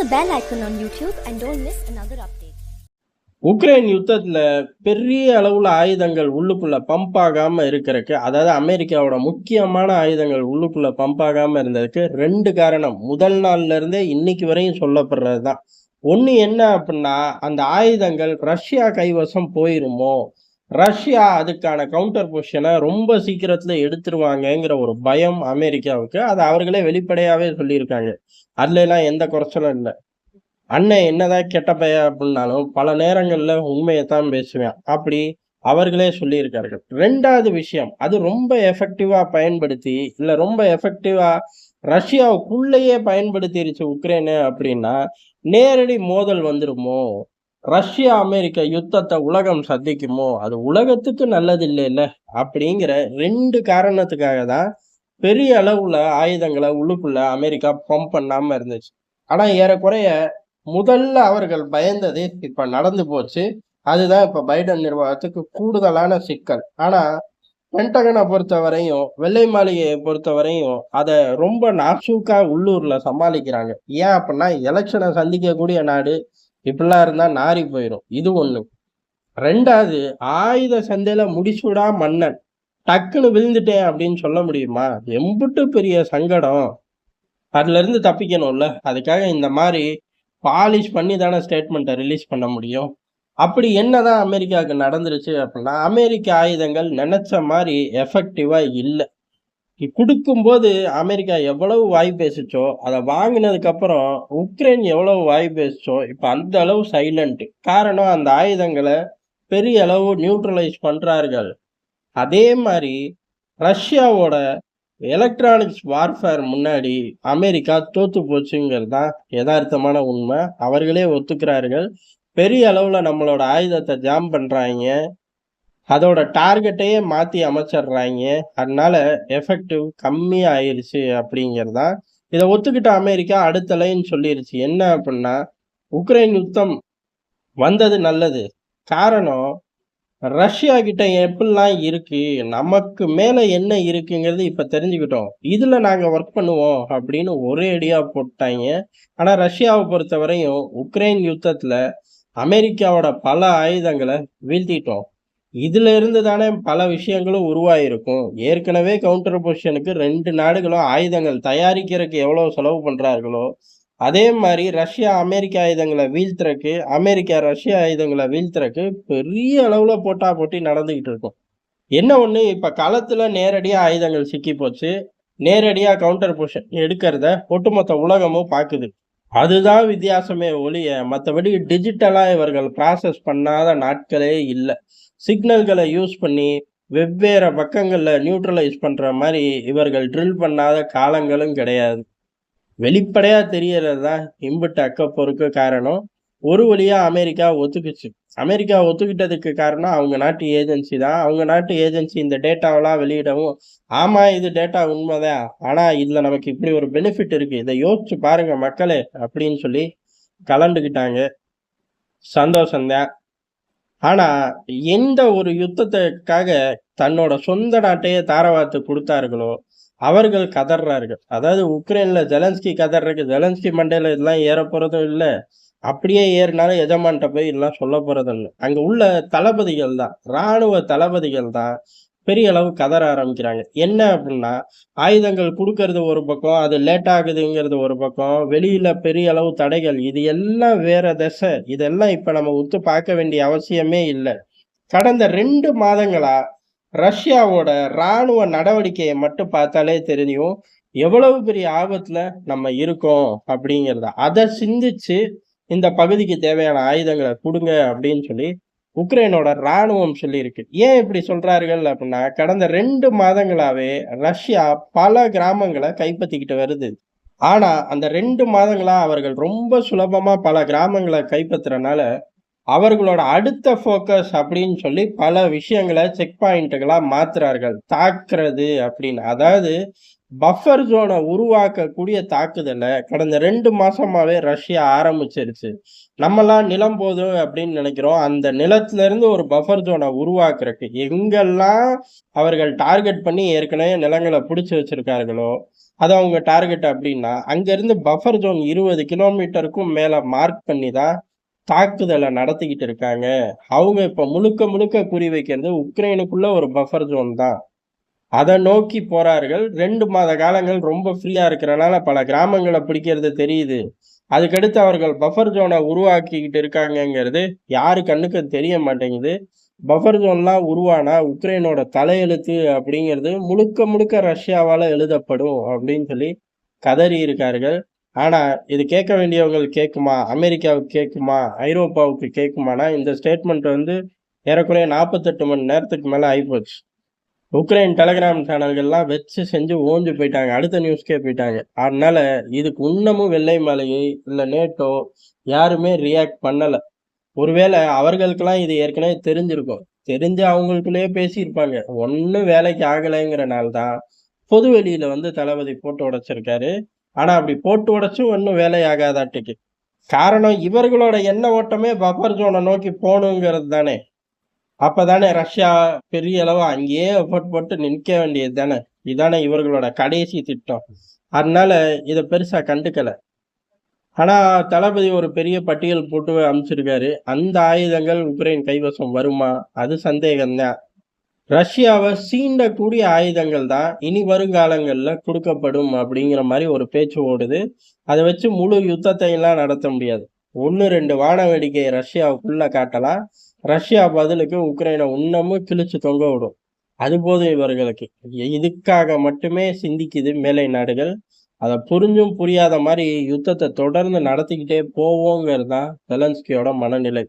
the bell icon on YouTube and don't miss another update. Ukraine யுத்தத்தில் பெரிய அளவில் ஆயுதங்கள் உள்ளுக்குள்ளே பம்ப் ஆகாமல் இருக்கிறதுக்கு அதாவது அமெரிக்காவோட முக்கியமான ஆயுதங்கள் உள்ளுக்குள்ளே பம்ப் ஆகாமல் இருந்ததுக்கு ரெண்டு காரணம். முதல் நாள்ல இருந்தே இன்னைக்கு வரையும் சொல்லப்படுறது தான் ஒன்று என்ன அப்படின்னா அந்த ஆயுதங்கள் ரஷ்யா கைவசம் போயிருமோ? ரஷ்யா அதுக்கான கவுண்டர் பொசிஷனை ரொம்ப சீக்கிரத்தில் எடுத்துருவாங்கங்கிற ஒரு பயம் அமெரிக்காவுக்கு. அதை அவர்களே வெளிப்படையாகவே சொல்லியிருக்காங்க. அதுலலாம் எந்த குறைச்சலும் இல்லை. அண்ணன் என்னதான் கெட்ட பைய அப்படின்னாலும் பல நேரங்களில் உண்மையை தான் பேசுவேன். அப்படி அவர்களே சொல்லியிருக்கார்கள். ரெண்டாவது விஷயம் அது ரொம்ப எஃபெக்டிவாக பயன்படுத்தி இல்லை ரொம்ப எஃபெக்டிவாக ரஷ்யாவுக்குள்ளேயே பயன்படுத்திருச்சு உக்ரைனு அப்படின்னா நேரடி மோதல் வந்துருமோ? ரஷ்யா அமெரிக்கா யுத்தத்தை உலகம் சந்திக்குமோ? அது உலகத்துக்கு நல்லது இல்லைல்ல அப்படிங்கிற ரெண்டு காரணத்துக்காக தான் பெரிய அளவுல ஆயுதங்களை உள்ளுக்குள்ள அமெரிக்கா பம்ப் பண்ணாம இருந்துச்சு. ஆனா ஏறக்குறைய முதல்ல அவர்கள் பயந்தது இப்ப நடந்து போச்சு. அதுதான் இப்ப பைடன் நிர்வாகத்துக்கு கூடுதலான சிக்கல். ஆனா பென்டகனை பொறுத்த வரையும் வெள்ளை மாளிகையை பொறுத்த வரையும் அதை ரொம்ப நாசூக்கா உள்ளூர்ல சமாளிக்கிறாங்க. ஏன் அப்படின்னா எலெக்ஷனை சந்திக்கக்கூடிய நாடு இப்படிலாம் இருந்தால் நாரி போயிடும் இது ஒன்று ரெண்டாவது ஆயுத சந்தையில முடிச்சுடா மன்னன். டக்குன்னு விழுந்துட்டேன் அப்படின்னு சொல்ல முடியுமா? எம்புட்டு பெரிய சங்கடம். அதுல இருந்து தப்பிக்கணும்ல. அதுக்காக இந்த மாதிரி பாலிஷ் பண்ணி தானே ஸ்டேட்மெண்ட்டை ரிலீஸ் பண்ண முடியும். அப்படி என்னதான் அமெரிக்காவுக்கு நடந்துருச்சு அப்படின்னா அமெரிக்க ஆயுதங்கள் நினைச்ச மாதிரி எஃபெக்டிவா இல்லை. கொடுக்கும்போது அமெரிக்கா எவ்வளவு வாய் பேசுச்சோ அதை வாங்கினதுக்கப்புறம் உக்ரைன் எவ்வளவு வாய் பேசுச்சோ இப்போ அந்த அளவு சைலண்ட்டு காரணம் அந்த ஆயுதங்களை பெரிய அளவு நியூட்ரலைஸ் பண்ணுறார்கள் அதே மாதிரி ரஷ்யாவோட எலக்ட்ரானிக்ஸ் வார்ஃபேர் முன்னாடி அமெரிக்கா தோத்து போச்சுங்கிறது தான் யதார்த்தமான உண்மை. அவர்களே ஒத்துக்கிறார்கள். பெரிய அளவில் நம்மளோட ஆயுதத்தை ஜாம் பண்ணுறாங்க அதோட டார்கெட்டையே மாற்றி அமைச்சிடுறாங்க அதனால எஃபெக்டிவ் கம்மி ஆயிடுச்சு அப்படிங்கிறது தான் இதை ஒத்துக்கிட்ட அமெரிக்கா அடுத்த லைன் சொல்லிருச்சு. என்ன அப்படின்னா உக்ரைன் யுத்தம் வந்தது நல்லது. காரணம் ரஷ்யா கிட்ட எப்படிலாம் இருக்கு நமக்கு மேல என்ன இருக்குங்கிறது இப்ப தெரிஞ்சுக்கிட்டோம். இதுல நாங்க ஒர்க் பண்ணுவோம் அப்படின்னு ஒரே அடியா போட்டாங்க. ஆனா ரஷ்யாவை பொறுத்த வரையும் உக்ரைன் யுத்தத்துல அமெரிக்காவோட பல ஆயுதங்களை வீழ்த்திட்டோம். இதுல இருந்து தானே பல விஷயங்களும் உருவாயிருக்கும். ஏற்கனவே கவுண்டர் பொசிஷனுக்கு ரெண்டு நாடுகளும் ஆயுதங்கள் தயாரிக்கிறதுக்கு எவ்வளவு செலவு பண்றார்களோ அதே மாதிரி ரஷ்யா அமெரிக்க ஆயுதங்களை வீழ்த்துறக்கு அமெரிக்கா ரஷ்யா ஆயுதங்களை வீழ்த்துறக்கு பெரிய அளவுல போட்டா போட்டி நடந்துகிட்டு இருக்கும். என்ன ஒண்ணு இப்ப களத்துல நேரடியா ஆயுதங்கள் சிக்கி போச்சு. நேரடியா கவுண்டர் பொசிஷன் எடுக்கிறத ஒட்டுமொத்த உலகமும் பாக்குது. அதுதான் வித்தியாசமே ஒழிய மற்றபடி டிஜிட்டலா இவர்கள் ப்ராசஸ் பண்ணாத நாட்களே இல்லை. சிக்னல்களை யூஸ் பண்ணி வெவ்வேறு பக்கங்களில் நியூட்ரலைஸ் பண்ணுற மாதிரி இவர்கள் ட்ரில் பண்ணாத காலங்களும் கிடையாது. வெளிப்படையாக தெரியறது தான் இம்புட் அக்கப்போருக்கு காரணம். ஒரு வழியாக அமெரிக்கா ஒத்துக்குச்சு. அமெரிக்கா ஒத்துக்கிட்டதுக்கு காரணம் அவங்க நாட்டு ஏஜென்சி தான். அவங்க நாட்டு ஏஜென்சி இந்த டேட்டாவெல்லாம் வெளியிடவும் ஆமாம் இது டேட்டா உண்மைதான். ஆனால் இதில் நமக்கு இப்படி ஒரு பெனிஃபிட் இருக்குது இதை யோசிச்சு பாருங்கள் மக்களே அப்படின்னு சொல்லி கலந்துக்கிட்டாங்க. சந்தோஷம்தான். ஆனா எந்த ஒரு யுத்தத்துக்காக தன்னோட சொந்த நாட்டையே தாரவாத்து கொடுத்தார்களோ அவர்கள் கதறார்கள் அதாவது உக்ரைன்ல ஜெலன்ஸ்கி கதறக்கு ஜெலன்ஸ்கி மண்டையில இதெல்லாம் ஏற போறதும் இல்லை. அப்படியே ஏறினாலும் எஜமான்கிட்ட போய் இதெல்லாம் சொல்ல போறதில்லை. அங்க உள்ள தளபதிகள் தான் இராணுவ தளபதிகள் தான் பெரிய அளவு கதற ஆரம்பிக்கிறாங்க. என்ன அப்படின்னா ஆயுதங்கள் கொடுக்கறது ஒரு பக்கம் அது லேட் ஆகுதுங்கிறது ஒரு பக்கம் வெளியில பெரிய அளவு தடைகள் இது எல்லாம் வேற திசை. இதெல்லாம் இப்ப நம்ம உத்து பார்க்க வேண்டிய அவசியமே இல்லை. கடந்த ரெண்டு மாதங்களா ரஷ்யாவோட இராணுவ நடவடிக்கையை மட்டும் பார்த்தாலே தெரியும் எவ்வளவு பெரிய ஆபத்துல நம்ம இருக்கோம் அப்படிங்கிறத. அதை சிந்திச்சு இந்த பகுதிக்கு தேவையான ஆயுதங்களை கொடுங்க அப்படின்னு சொல்லி உக்ரைனோட இராணுவம் சொல்லியிருக்கு. ஏன் இப்படி சொல்றார்கள் அப்படின்னா கடந்த ரெண்டு மாதங்களாவே ரஷ்யா பல கிராமங்களை கைப்பற்றிக்கிட்டு வருது. ஆனா அந்த ரெண்டு மாதங்களா அவர்கள் ரொம்ப சுலபமா பல கிராமங்களை கைப்பற்றுறனால அவர்களோட அடுத்த ஃபோக்கஸ் அப்படின்னு சொல்லி பல விஷயங்களை செக் பாயிண்ட்டுகளாக மாத்துறார்கள். தாக்குறது அப்படின்னு. அதாவது பஃபர் ஜோனை உருவாக்கக்கூடிய தாக்குதலை கடந்த ரெண்டு மாசமாவே ரஷ்யா ஆரம்பிச்சிருச்சு. நம்மலாம் நிலம் போதும் அப்படின்னு நினைக்கிறோம். அந்த நிலத்துல இருந்து ஒரு பஃபர் ஜோனை உருவாக்குறக்கு எங்கெல்லாம் அவர்கள் டார்கெட் பண்ணி ஏற்கனவே நிலங்களை பிடிச்சி வச்சிருக்கார்களோ அது அவங்க டார்கெட் அப்படின்னா அங்கிருந்து பஃபர் ஜோன் இருபது கிலோமீட்டருக்கும் மேல மார்க் பண்ணி தான் தாக்குதலை நடத்திக்கிட்டு இருக்காங்க. அவங்க இப்ப முழுக்க முழுக்க குறி வைக்கிறது உக்ரைனுக்குள்ள ஒரு பஃபர் ஜோன் தான். அதை நோக்கி போறார்கள். ரெண்டு மாத காலங்கள் ரொம்ப ஃப்ரீயா இருக்கிறனால பல கிராமங்களை பிடிக்கிறது தெரியுது. அதுக்கடுத்து அவர்கள் பஃபர் ஜோனை உருவாக்கிக்கிட்டு இருக்காங்கங்கிறது யாரு கண்ணுக்கு தெரிய மாட்டேங்குது. பஃபர் ஜோன்லாம் உருவானா உக்ரைனோட தலையெழுத்து அப்படிங்கிறது முழுக்க முழுக்க ரஷ்யாவால் எழுதப்படும் அப்படின்னு சொல்லி கதறி இருக்கார்கள். ஆனால் இது கேட்க வேண்டியவங்க கேட்குமா? அமெரிக்காவுக்கு கேட்குமா? ஐரோப்பாவுக்கு கேட்குமானா? இந்த ஸ்டேட்மெண்ட் வந்து ஏறக்குறைய நாற்பத்தெட்டு மணி நேரத்துக்கு மேலே ஆகிப்போச்சு உக்ரைன் டெலகிராம் சேனல்கள்லாம் வச்சு செஞ்சு ஓஞ்சு போயிட்டாங்க. அடுத்த நியூஸ்க்கே போயிட்டாங்க. அதனால இதுக்கு இன்னமும் வெள்ளை மாளிகை இல்லை நேட்டோ யாருமே ரியாக்ட் பண்ணலை. ஒருவேளை அவர்களுக்கெல்லாம் இது ஏற்கனவே தெரிஞ்சிருக்கும். தெரிஞ்சு அவங்களுக்குள்ளேயே பேசியிருப்பாங்க. ஒன்றும் வேலைக்கு ஆகலைங்கிறனால தான் பொது வெளியில வந்து தளபதி போட்டு உடைச்சிருக்காரு. ஆனால் அப்படி போட்டு உடைச்சும் ஒன்றும் வேலை ஆகாதாட்டுக்கு. காரணம் இவர்களோட எண்ண ஓட்டமே பஃபர் ஜோனை நோக்கி போகணுங்கிறது தானே. அப்பதானே ரஷ்யா பெரிய அளவு அங்கேயே எஃபர்ட் போட்டு நிற்க வேண்டியது தானே இதானே இவர்களோட கடைசி திட்டம். அதனால இதை பெருசா கண்டுக்கல. ஆனா தளபதி ஒரு பெரிய பட்டியல் போட்டு அமைச்சிருக்காரு அந்த ஆயுதங்கள் உக்ரைன் கைவசம் வருமா? அது சந்தேகம்தான். ரஷ்யாவை சீண்டக்கூடிய ஆயுதங்கள் தான் இனி வருங்காலங்கள்ல கொடுக்கப்படும் அப்படிங்கிற மாதிரி ஒரு பேச்சு ஓடுது. அதை வச்சு முழு யுத்தத்தை எல்லாம் நடத்த முடியாது. ஒன்று ரெண்டு வான வேடிக்கையை ரஷ்யாவுக்குள்ள காட்டலாம். ரஷ்யா பதிலுக்கு உக்ரைனை இன்னமும் கிழிச்சு தொங்க விடும். அது போதும் இவர்களுக்கு. இதுக்காக மட்டுமே சிந்திக்குது மேலை நாடுகள். அதை புரிஞ்சும் புரியாத மாதிரி யுத்தத்தை தொடர்ந்து நடத்திக்கிட்டே போவோங்கிறது தான் செலன்ஸ்கியோட மனநிலை.